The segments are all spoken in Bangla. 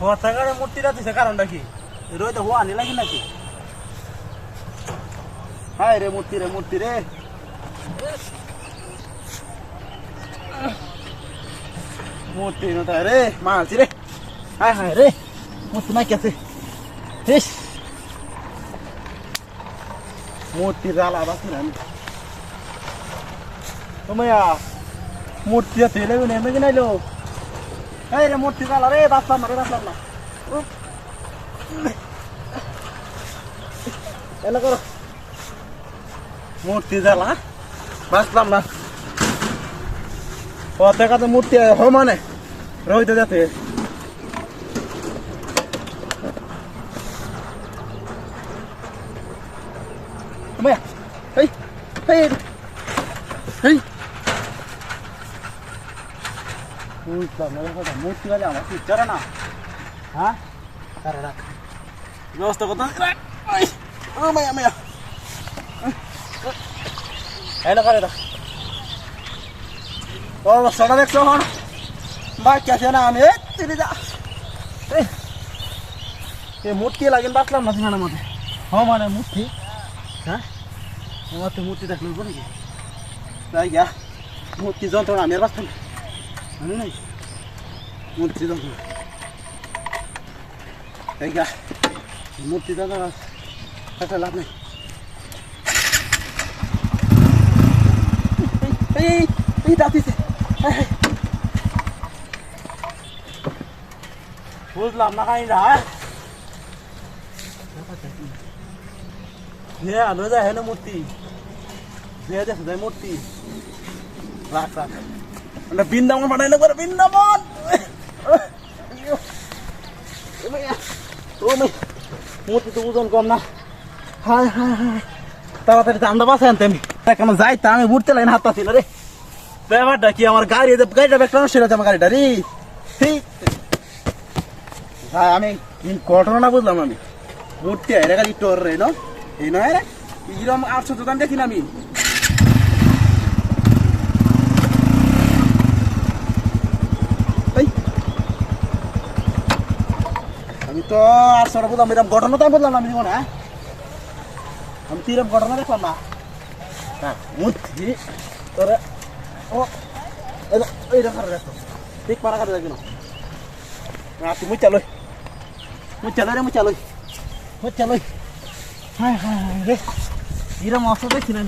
পতাকার মূর্তিটা দিছে কারণটা কি? রোহিত হওয়া আনি লাগি নাকি? হায় রে মূর্তি রে মূর্তি রে। মূর্তি নতা রে মারছি রে। হায় হায় রে, মূর্তি নাই কেছে ইস। মূর্তি জ্বালা বাসি না তোমায়া মূর্তি আছে, এলে নেমে নাইলো? এই রে মূর্তি জ্বালা রে বাসলাম না রে বাসলাম না। এলো করো। মূর্তি জ্বালা বাসলাম না। পতাকা তো মূর্তি হ মানে রইতে যাতে। তোমায়া এই এই। এই। মূর্তি গালে আমার না হ্যাঁ লাগিন বাতলাম না সেখানে মধ্যে হ মানে মূর্তি হ্যাঁ মূর্তি দেখল নাকি তাই গা মূর্তি যন্ত্রণা আমি আর বাঁচতাম। জানি মূর্তি যন্ত্রণা এই গা মূর্তি যন্ত্রণা একটা লাভ নেই এই এই দাঁতিছে বুঝলাম না কাহিনী হ্যাঁ হে আলো যায় হেন মূর্তি হে দেখো যায় মূর্তি রাখ রাখ বৃন্দাবন বানাইলে করে বৃন্দাবন। মূর্তি তো ওজন কম না। হায় হায় হায়। তাড়াতাড়ি দামটা বাসে আনতে আমি। কেমন যাই তা আমি উঠতে লাইন হাত পাচ্ছি না রে। ব্যাপারটা কি, আমার গাড়ি গাড়িটা ব্যাগটা নষ্ট আমার গাড়িটা, রে। ঠিক হ্যাঁ আমি ঘটনাটা বুঝলাম আমি। মূর্তি আয় গাড়ি টোর রে এই নয় রে? এরকম আটশো দোকান দেখি না আমি। তো আটশো বুঝলাম এরকম ঘটনা তো আমি বুঝলাম না, আমি জীবনে হ্যাঁ? আমি তো এরকম ঘটনা দেখলাম না। হ্যাঁ মূর্তি তোরে ও, এই দেখা দেখো ঠিক পারা কাটে দেখি না। রাতি মুই চালই মুই চালই রে মুই চালই মুই চালই হায় হায় হায় রে। এরকম অবস্থা দেখছি না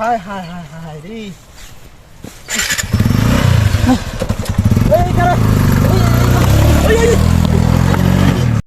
হায় হায় হায় হায় রে।